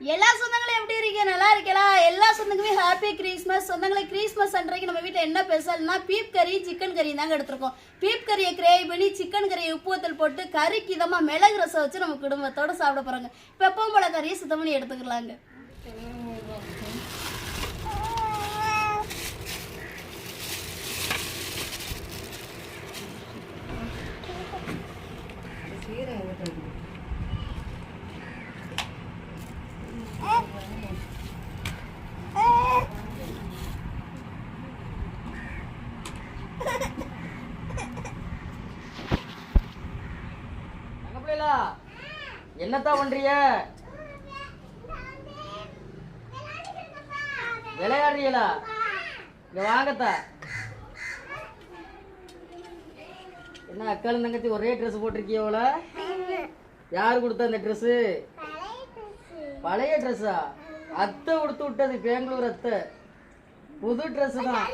எல்லா சொந்தங்களும் எப்படி இருக்கீங்க? நல்லா இருக்கலாம் எல்லா சொந்தங்களுமே ஹாப்பி கிறிஸ்மஸ் சொந்தங்களே கிறிஸ்மஸ் அன்றைக்கு நம்ம வீட்டில் என்ன ஸ்பெஷல்னா பீப் கறி சிக்கன் கறி தாங்க எடுத்திருக்கோம். பீப் கறியை கிரேவி பண்ணி சிக்கன் கறியை உப்புவத்தல் போட்டு கறிக்கு இதமாக மிளகு ரசம் வச்சு நம்ம குடும்பத்தோடு சாப்பிட போகிறோங்க இப்போ எப்பவும் போல கறியை சுத்தம் பண்ணி எடுத்துக்கலாங்க அங்க பிள்ளைகளா என்னத்தான் பண்றிய விளையாடுறீங்களா? இங்க வாங்கத்தா. என்ன அக்காலும் தங்கச்சி ஒரே ட்ரெஸ் போட்டிருக்கியோல யார் கொடுத்தா இந்த ட்ரெஸ் பழைய ட்ரெஸ்ஸா அத்தை கொடுத்து விட்டது பெங்களூர் அத்தை. புது ட்ரெஸ் தான்.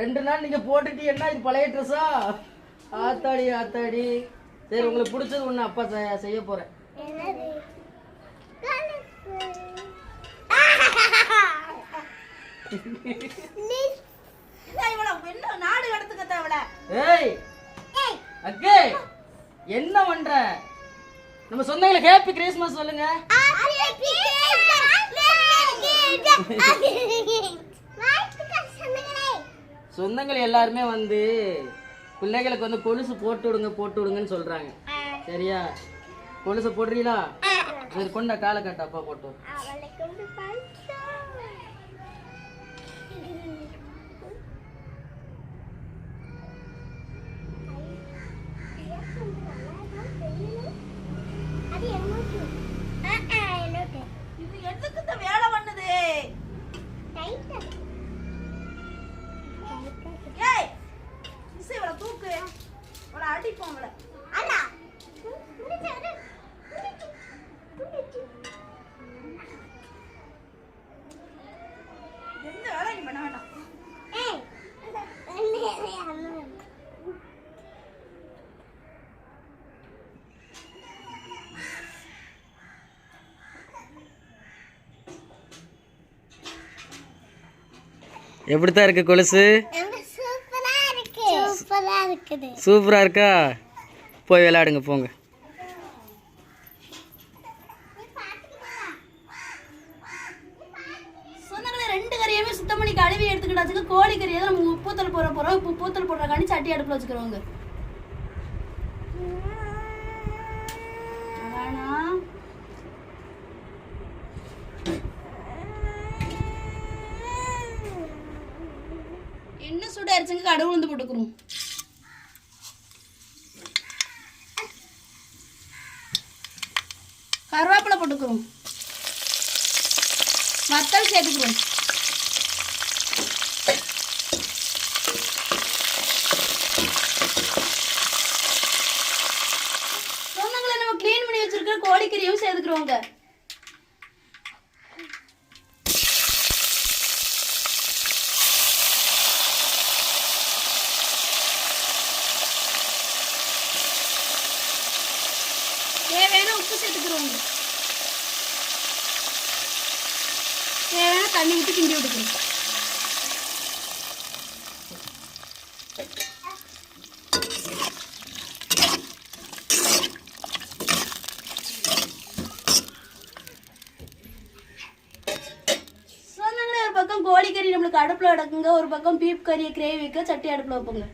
ரெண்டு நாள் நீங்க போட்டுட்டீங்கன்னா இது பழைய ட்ரெஸ்ஸா ஆத்தாடி ஆத்தாடி. சரி உங்களுக்கு பிடிச்சது ஒண்ணு அப்பா செய்ய போறேன். என்ன பண்ற? நம்ம சொந்தங்களுக்கு ஹேப்பி கிறிஸ்மஸ் சொல்லுங்க. சொந்தங்கள் எல்லாருமே வந்து பிள்ளைகளுக்கு வந்து கொலுசு போட்டு விடுங்க போட்டு விடுங்கன்னு சொல்றாங்க. சரியா? கொலுசு போடுறீங்களா? சரி கொண்ட காலை கட்ட அப்பா போட்டு எப்படித்தான் இருக்கு கொலுசு? சூப்பரா இருக்குது. சூப்பரா இருக்கா? போய் விளையாடுங்க போங்க. சொந்தங்களை ரெண்டு கறியுமே சுத்தம் பண்ணி கழுவி எடுத்துக்கிட்டாச்சுக்கு கோழி கறியை தான் நம்ம உப்புத்தல் போட போறோம். இப்போ உப்புத்தல் போடுறக்காண்டி சட்டி அடுப்புல வச்சுக்கிறோங்க வேணாம் என்ன சுட கடவுள் வந்து போட்டுக்கிறோம். கருவேப்பிலை போட்டுக்கிறோம். வத்தல் சேர்த்துக்கிறோம். நம்ம க்ளீன் பண்ணி வச்சிருக்கிற கோழிக்கறியும் சேர்த்துக்கிறோங்க தேவையான உப்பு சேர்த்துக்கிறோங்க தேவையான தண்ணி விட்டு கிண்டி விட்டுக்கணும். ஒரு பக்கம் கோழிக்கறி நம்மளுக்கு அடுப்பில் அடக்குங்க ஒரு பக்கம் பீப் கறியை கிரேவிக்கு சட்டி அடுப்பில் வைப்போங்க.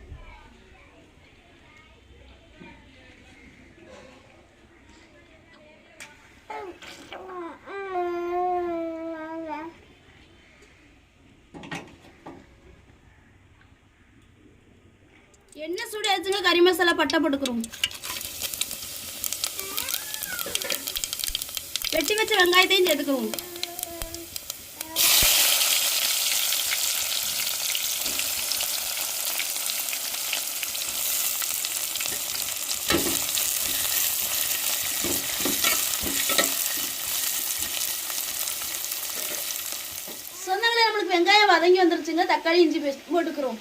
என்ன சூடு ஆச்சுங்க கறி மசாலா பட்டை போட்டுக்கிறோம் வெட்டி வச்ச வெங்காயத்தையும் சேர்த்துக்கிறோம் சொந்தங்களே நம்மளுக்கு வெங்காயம் வதங்கி வந்துருச்சுங்க தக்காளி இஞ்சி பேஸ்ட் போட்டுக்கிறோம்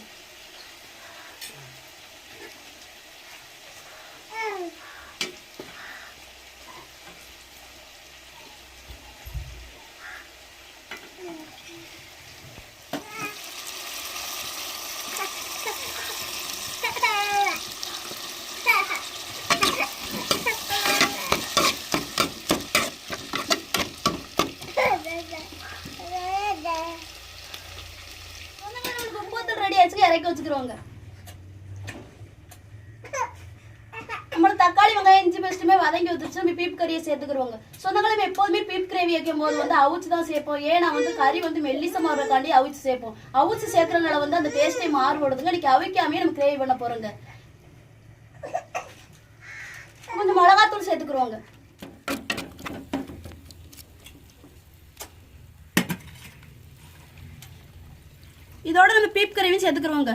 உப்புத்தல் ரெடி ஆச்சு இறக்கி வச்சுக்கிறோங்க நம்மள தக்காளி வெங்காயம் இஞ்சி பேஸ்ட்டுமே வதங்கி வந்துருச்சு நம்ம பீப் சொந்தங்களும் எப்போதுமே பீப் கிரேவி வைக்கும் போது வந்து அவிச்சு தான் சேர்ப்போம். ஏன்னா வந்து கறி வந்து மெல்லிச இருக்காண்டி அவிச்சு சேர்ப்போம். அவிச்சு சேர்க்கறதுனால வந்து அந்த டேஸ்டே மாறுபடுதுங்க. இன்னைக்கு அவிக்காமே நம்ம கிரேவி பண்ண போறோங்க. கொஞ்சம் மிளகாத்தூள் சேர்த்துக்கிறோங்க இதோட நம்ம பீப் கறியும் சேர்த்துக்கிறோங்க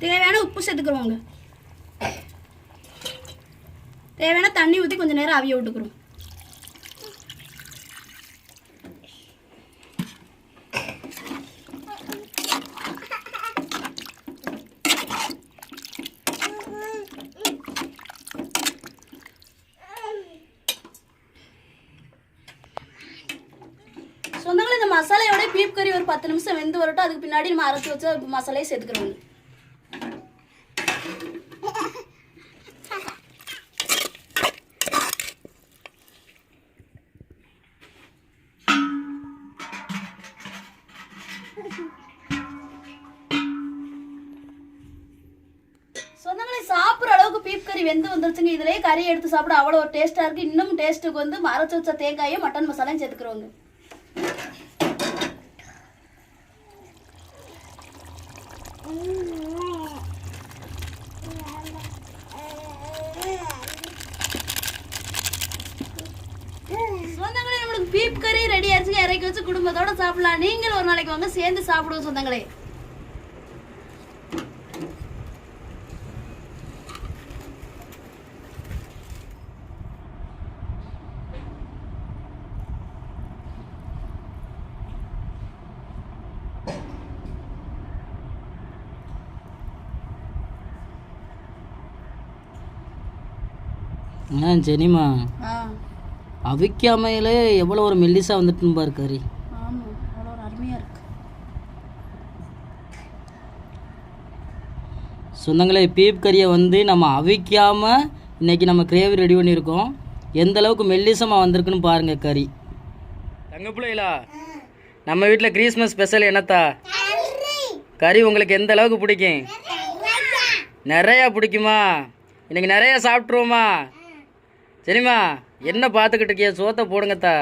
தேவையான உப்பு சேர்த்துக்கிறோங்க தேவையான தண்ணி ஊற்றி கொஞ்சம் நேரம் அவிய விட்டுக்கிறோம். சொந்தங்களே இந்த மசாலையோட பீப் கறி ஒரு பத்து நிமிஷம் வெந்து வரட்டும். அதுக்கு பின்னாடி நம்ம அரைச்சி வச்ச மசாலையை சேர்த்துக்கிறோங்க எடுத்து சாப்பிட அவ்வளோ ஒரு டேஸ்ட்டாக இருக்கு. இன்னும் டேஸ்ட்டுக்கு வந்து அரைச்சி வச்ச தேங்காயும் மட்டன் மசாலாயும் சேர்த்துக்கிறோங்க. சொந்தங்களே நம்மளுக்கு பீப் கறி ரெடி ஆயிடுச்சு இறக்கி வச்சு குடும்பத்தோட சாப்பிடலாம். நீங்களும் ஒரு நாளைக்கு வாங்க சேர்ந்து சாப்பிடுவோம் சொந்தங்களே. ஆ சரிம்மா ஆ. அவிக்காமையிலே எவ்வளோ ஒரு மெல்லிசா வந்துட்டுன்னு பாரு கறி. சொந்தங்களே பீப் கறியை வந்து நம்ம அவிக்காமல் இன்னைக்கு நம்ம கிரேவி ரெடி பண்ணியிருக்கோம். எந்த அளவுக்கு மெல்லிசமாக வந்திருக்குன்னு பாருங்க கறி. தங்க பிள்ளைகளா நம்ம வீட்டில் கிறிஸ்மஸ் ஸ்பெஷல் என்னத்தா? கறி உங்களுக்கு எந்த அளவுக்கு பிடிக்கும்? நிறையா பிடிக்குமா? இன்னைக்கு நிறையா சாப்பிட்ருவோமா சரிம்மா என்ன பார்த்துக்கிட்டு இருக்கிய? சோத்தை போடுங்கத்தா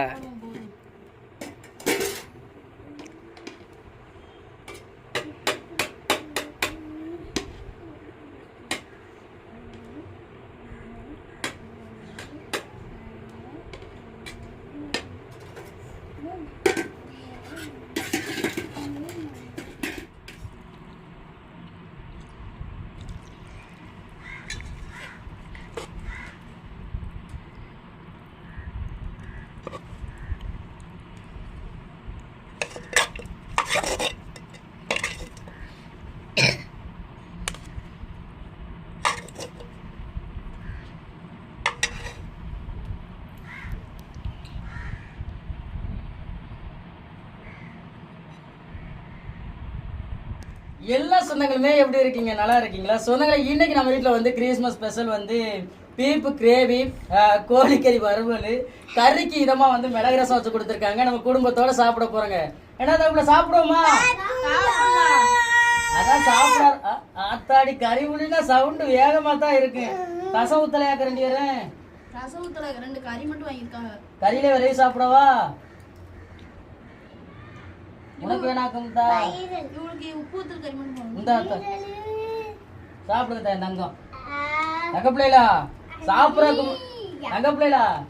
எல்லா சொந்தங்களுமே எப்படி இருக்கீங்க? நல்லா இருக்கீங்களா? சொந்தங்களை இன்னைக்கு நம்ம வீட்டில் வந்து கிறிஸ்மஸ் ஸ்பெஷல் வந்து பீப்பு கிரேவி கோழிக்கறி வறுவல் கறிக்கு இதமா வந்து மிளகு ரசம் வச்சு கொடுத்துருக்காங்க. நம்ம குடும்பத்தோட சாப்பிட போறோங்க. என்ன தப்புல சாப்பிடுவோமா? அதான் சாப்பிட ஆத்தாடி கறி முடினா சவுண்டு வேகமா தான் இருக்கு. ரசம் ஊத்தலையா கரண்டியரேன் ரசகுத்துல ரெண்டு கறி மட்டும் வாங்கியிருக்காங்க. கறியில விரைவி சாப்பிடவா? உனக்கு வேணாக்கும்தா இவங்களுக்கு உப்பு போகணும் இந்தா. சாப்பிடுங்க தா, தங்கம். மு- தங்க பிள்ளைகளா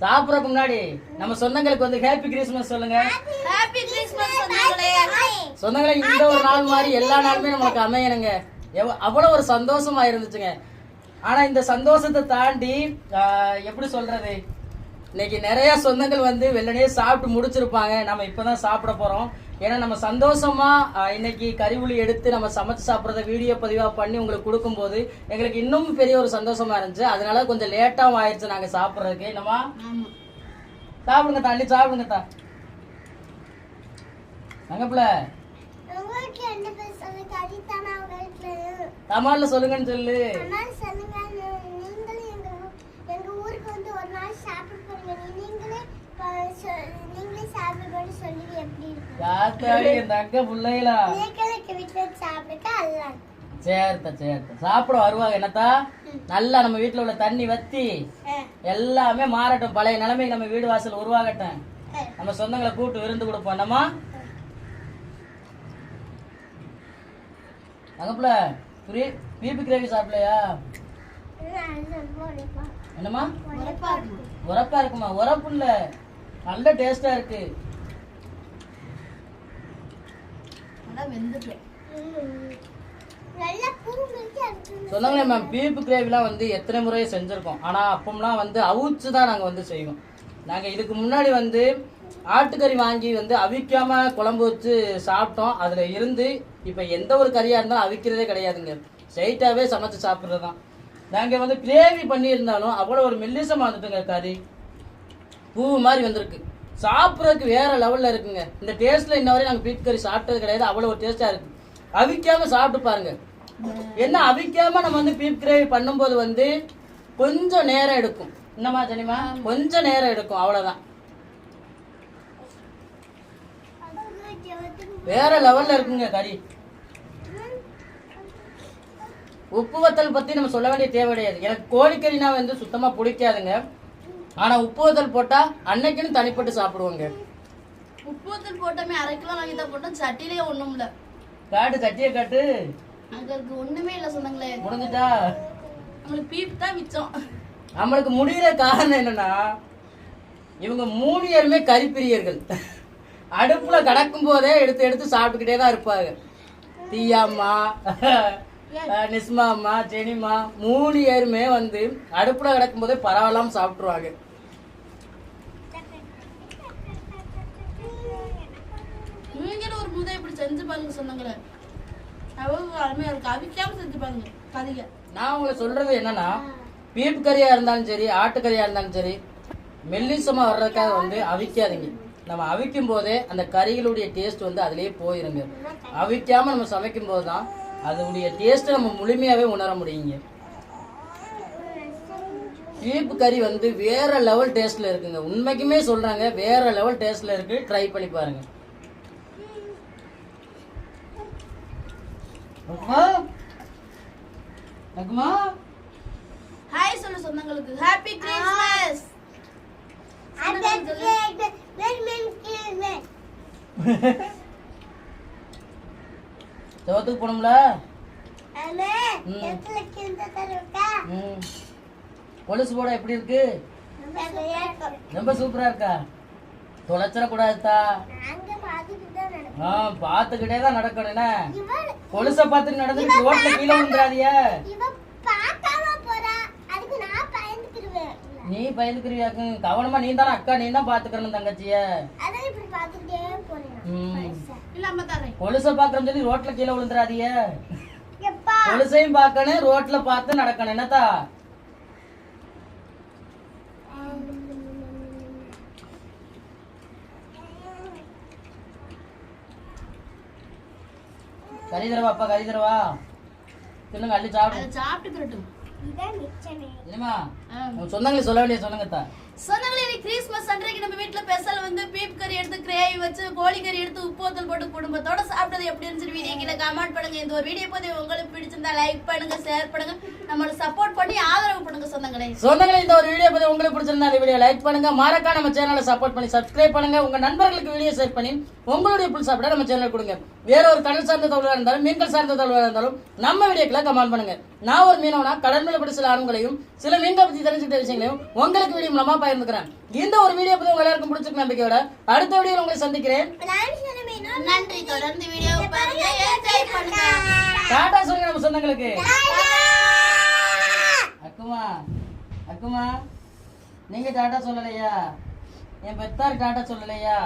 சாப்பிடறதுக்கு முன்னாடி நம்ம சொந்தங்களுக்கு வந்து ஹாப்பி கிறிஸ்மஸ் சொல்லுங்க. ஹாப்பி கிறிஸ்மஸ் சொந்தங்களே சொந்தங்களை இந்த ஒரு நாள் மாதிரி எல்லா நாளுமே நம்மளுக்கு அமையணுங்க. அவ்வளவு ஒரு சந்தோஷமா இருந்துச்சுங்க. ஆனா இந்த சந்தோஷத்தை தாண்டி எப்படி சொல்றது? இன்னைக்கு நிறைய சொந்தங்கள் வந்து வெள்ளனே சாப்பிட்டு முடிச்சிருப்பாங்க. நம்ம இப்பதான் சாப்பிட போறோம். ஏன்னா நம்ம சந்தோஷமா இன்னைக்கு கறிவுளி எடுத்து நம்ம சமைச்சு சாப்பிட்றத வீடியோ பதிவா பண்ணி உங்களுக்கு கொடுக்கும்போது எங்களுக்கு இன்னும் பெரிய ஒரு சந்தோஷமா இருந்துச்சு. அதனால கொஞ்சம் லேட்டாவும் ஆயிடுச்சு நாங்க சாப்பிட்றதுக்கு. என்னமா ஆமா. சாப்பிடுங்க தள்ளி சாப்பிடுங்க தா. தங்கப்பிள்ள உங்களுக்கு என்ன பேசுறது கவிதானா உங்களுக்கு தமிழ்ல சொல்லுங்கன்னு சொல்லு ஆனால் சொல்லுங்க நீங்களும் எங்க ஊ- எங்க ஊருக்கு வந்து ஒரு நாள் சாப்பிட போறீங்க நீங்களே ப- சொ- நீங்களே சாப்பிடுன்னு சொல்லி எப்படி பிள்ளைகளா? சேர்த்த சேர்த்த சாப்பிட வருவாங்க என்னத்தா? நல்லா நம்ம வீட்டுல உள்ள தண்ணி வத்தி எல்லாமே மாறட்டும். பழைய நிலைமைக்கு நம்ம வீடு வாசல் உருவாகட்டும். நம்ம சொந்தங்களை கூப்பிட்டு விருந்து கொடுப்போம். என்னம்மா? அங்கப்புல பீபி கிரேவி சாப்பிடலையா? என்னம்மா? உரப்பா இருக்குமா? உரப்பு இல்ல நல்ல டேஸ்டா இருக்கு. நல்லா சொன்னாங்களே மேம் பீப்பு கிரேவிலாம் வந்து எத்தனை முறை செஞ்சுருக்கோம். ஆனால் அப்பம்லாம் வந்து அவிச்சு தான் நாங்கள் வந்து செய்வோம். நாங்கள் இதுக்கு முன்னாடி வந்து ஆட்டுக்கறி வாங்கி வந்து அவிக்காம குழம்பு வச்சு சாப்பிட்டோம். அதில் இருந்து இப்போ எந்த ஒரு கறியாக இருந்தாலும் அவிக்கிறதே கிடையாதுங்க. ஸ்ட்ரைட்டாகவே சமைச்சு சாப்பிட்றது தான் நாங்கள் வந்து கிரேவி பண்ணியிருந்தாலும் அவ்வளோ ஒரு மெல்லிசமாக வந்துட்டுங்க கறி. பூ மாதிரி வந்திருக்கு. சாப்பிட்றதுக்கு வேற லெவல்ல இருக்குங்க. இந்த டேஸ்ட்ல இன்ன வரையும் நாங்கள் பீட் கறி சாப்பிட்டது கிடையாது. அவ்வளோ ஒரு டேஸ்டா இருக்கு. அவிக்காம சாப்பிட்டு பாருங்க. என்ன அவிக்காம நம்ம வந்து பீப் கிரேவி பண்ணும்போது வந்து கொஞ்சம் நேரம் எடுக்கும். என்னம்மா தெரியுமா கொஞ்சம் நேரம் எடுக்கும். அவ்வளவுதான். வேற லெவல்ல இருக்குங்க கறி. உப்பு வத்தல் பத்தி நம்ம சொல்ல வேண்டிய தேவை கிடையாது. எனக்கு கோழிக்கறினா வந்து சுத்தமா பிடிக்காதுங்க. ஆனா உப்பு வத்தல் போட்டா அன்னைக்குன்னு தனிப்பட்டு சாப்பிடுவாங்க. உப்புத்தல் போட்டோமே அரை கிலோ வாங்கி தான் போட்டோம். சட்டிலே ஒண்ணும் இல்ல. காட்டு சட்டியை காட்டு. அங்க இருக்கு ஒண்ணுமே இல்ல சொன்னாங்களே. முடிஞ்சுட்டா நம்மளுக்கு பீப் தான் மிச்சம். நம்மளுக்கு முடிகிற காரணம் என்னன்னா இவங்க மூணு பேருமே கரிப்பிரியர்கள். அடுப்புல கடக்கும் போதே எடுத்து எடுத்து சாப்பிட்டுக்கிட்டே தான் இருப்பாங்க. தீயாம்மா. நிஸ்மா அம்மா ஜெனிமா மூணு பேருமே வந்து அடுப்புல கிடக்கும் போதே பரவாயில்லாம சாப்பிட்டுருவாங்க. நீங்களும் ஒரு முதல் இப்படி செஞ்சு பாருங்க சொன்னாங்களே அவங்க அருமையா இருக்கு. அவிக்காம செஞ்சு பாருங்க நான் உங்களை சொல்றது என்னன்னா பீப் கறியா இருந்தாலும் சரி ஆட்டுக்கறியா இருந்தாலும் சரி மெல்லிசமா வர்றதுக்காக வந்து அவிக்காதீங்க. நம்ம அவிக்கும் போதே அந்த கறிகளுடைய டேஸ்ட் வந்து அதுலயே போயிருங்க. அவிக்காம நம்ம சமைக்கும் போது தான் அதனுடைய டேஸ்ட்டை நம்ம முழுமையாவே உணர முடியுங்க. பீப் கறி வந்து வேற லெவல் டேஸ்ட்ல இருக்குங்க. உண்மைக்குமே சொல்றாங்க வேற லெவல் டேஸ்ட்ல இருக்கு. ட்ரை பண்ணி பாருங்க. அம்மா அம்மா ஹாய் சொல்லு சொந்தங்களுக்கு. ஹாப்பி கிறிஸ்மஸ் சோத்துக்கு போனோம்ல. கொலுசு போட எப்படி இருக்கு? ரொம்ப சூப்பரா இருக்கா. தொலைச்சிட கூடாதுதா ஆ பாத்துக்கிட்டே தான் நடக்கணும் என்ன? கொலுச பார்த்து நடந்து ரோட்ல கீழே விழுந்துடாதிய நீ பயந்துக்கிறியாக்கு கவனமா நீ தானே அக்கா நீ தான் பாத்துக்கணும் தங்கச்சிய. ம். கொலுச பாக்குறேன்னு சொல்லி ரோட்ல கீழே விழுந்துடாதிய கொலுசையும் பார்க்கணும் ரோட்ல பார்த்து நடக்கணும். என்னத்தா? கறி தரவா அப்பா கறி தரவா? தின்னுங்க அள்ளி சாப்பிடு. அதை சாப்பிட்டுக்கிறட்டும் என்னமா உங்க சொந்தங்களை சொல்ல வேண்டிய சொல்லுங்கத்தா. சொந்தங்களே கிறிஸ்மஸ் அன்றைக்கு நம்ம வீட்டில் ஸ்பெஷல் வந்து பீப் கறி எடுத்து கிரேவி வச்சு கோழி கறி எடுத்து உப்போத்தல் போட்டு குடும்பத்தோட சாப்பிட்டது எப்படி இருந்துச்சு வீடியோ கீழே கமெண்ட் பண்ணுங்க. இந்த ஒரு வீடியோ பத்தி உங்களுக்கு பிடிச்சிருந்தா லைக் பண்ணுங்க ஷேர் பண்ணுங்க. நம்மள சப்போர்ட் பண்ணி ஆதரவு பண்ணுங்க சொந்தங்களே. சொந்தங்களே இந்த ஒரு வீடியோ பத்தி உங்களுக்கு பிடிச்சிருந்தா இந்த வீடியோ லைக் பண்ணுங்க. மறக்கா நம்ம சேனலை சப்போர்ட் பண்ணி சப்ஸ்கிரைப் பண்ணுங்க. உங்க நண்பர்களுக்கு வீடியோ ஷேர் பண்ணி உங்களுடைய புல் சாப்பிட நம்ம சேனல் கொடுங்க. வேற ஒரு கடல் சார்ந்த தொழிலாக இருந்தாலும் மீன்கள் சார்ந்த தொழிலாக இருந்தாலும் நம்ம வீடியோக்களை கமெண்ட் பண்ணுங்க. நான் ஒரு மீனவனா கடல் மேல சில ஆண்களையும் சில மீன்களை பத்தி தெரிஞ்சுக்கிட்ட விஷயங்களையும் உங்களுக்கு வீடியோ மூலமா பகிர்ந்துக்கிறேன் இந்த ஒரு வீடியோ பத்தி உங்க எல்லாருக்கும் பிடிச்சிருக்க நம்பிக்கையோட அடுத்த வீடியோ உங்களை சந்திக்கிறேன். நன்றி. தொடர்ந்து வீடியோ டாடா சொல்லுங்க நம்ம சொந்தங்களுக்கு. அக்குமா அக்குமா நீங்க டாட்டா சொல்லலையா? என் பெத்தார் டாட்டா சொல்லலையா?